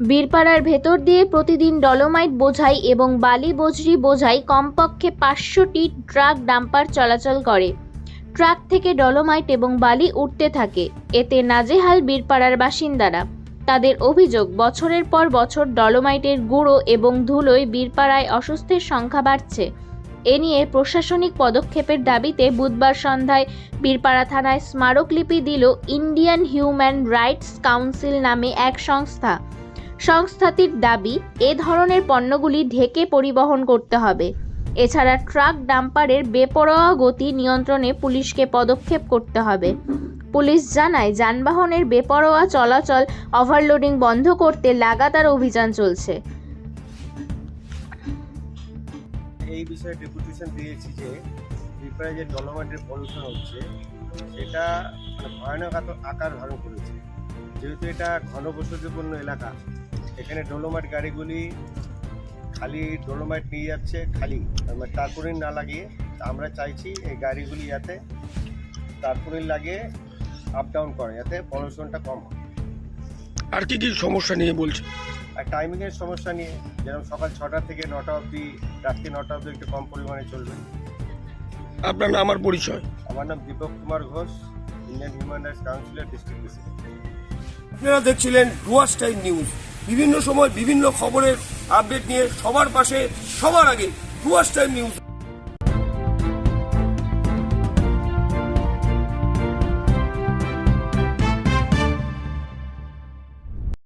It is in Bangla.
বীরপাড়ার ভেতর দিয়ে প্রতিদিন ডলোমাইট বোঝাই এবং বালি বজরি বোঝাই কমপক্ষে পাঁচশোটি ট্রাক ডাম্পার চলাচল করে। ট্রাক থেকে ডলোমাইট এবং বালি উঠতে থাকে। এতে নাজেহাল বীরপাড়ার বাসিন্দারা। তাদের অভিযোগ, বছরের পর বছর ডলোমাইটের গুঁড়ো এবং ধুলোয় বীরপাড়ায় অসুস্থের সংখ্যা বাড়ছে। এ নিয়ে প্রশাসনিক পদক্ষেপের দাবিতে বুধবার সন্ধ্যায় বীরপাড়া থানায় স্মারকলিপি দিল ইন্ডিয়ান হিউম্যান রাইটস কাউন্সিল নামে এক সংস্থা। সংস্থাটির দাবি, এ ধরনের পণ্যগুলি ঢেকে পরিবহন করতে হবে। এছাড়া ট্রাক ডাম্পারের বেপরোয়া গতি নিয়ন্ত্রণে পুলিশকে পদক্ষেপ করতে হবে। পুলিশ জানায়, যানবাহনের বেপরোয়া চলাচল ওভারলোডিং বন্ধ করতে লাগাতার অভিযান চলছে। এই বিষয়ে ডেপুটেশন দিয়েছি যে ত্রিপুরায় যে ডলোমাইটের পলিউশন হচ্ছে, সেটা ভয়ানক আকার ধারণ করেছে। যেহেতু এটা ঘনবসতিপূর্ণ এলাকা এখানে ডোলোমাইট গাড়িগুলি খালি ডোলোমাইট নিয়ে যাচ্ছে খালি। মানে টার্পুরিন না লাগিয়ে তা আমরা চাইছি এই গাড়িগুলি যাতে টার্পুরিন লাগিয়ে আপ ডাউন করে যাতে পলিউশনটা কম হয়। আর কি কি সমস্যা নিয়ে বলছে? আর টাইমিংয়ের সমস্যা নিয়ে যেরকম সকাল ছটা থেকে নটা অবধি রাত্রি নটা অবধি একটু কম পরিমাণে চলবে। আপনার নাম আমার পরিচয়? আমার নাম Deepak Kumar Ghosh Indian human rights কাউন্সিলের ডিস্ট্রিক্ট প্রেসিডেন্ট আপনারা দেখছিলেন ডুয়ার্স টাইম নিউজ। বিভিন্ন সময় বিভিন্ন খবরের আপডেট নিয়ে সবার পাশে সবার আগে ডুয়ার্স টাইম নিউজ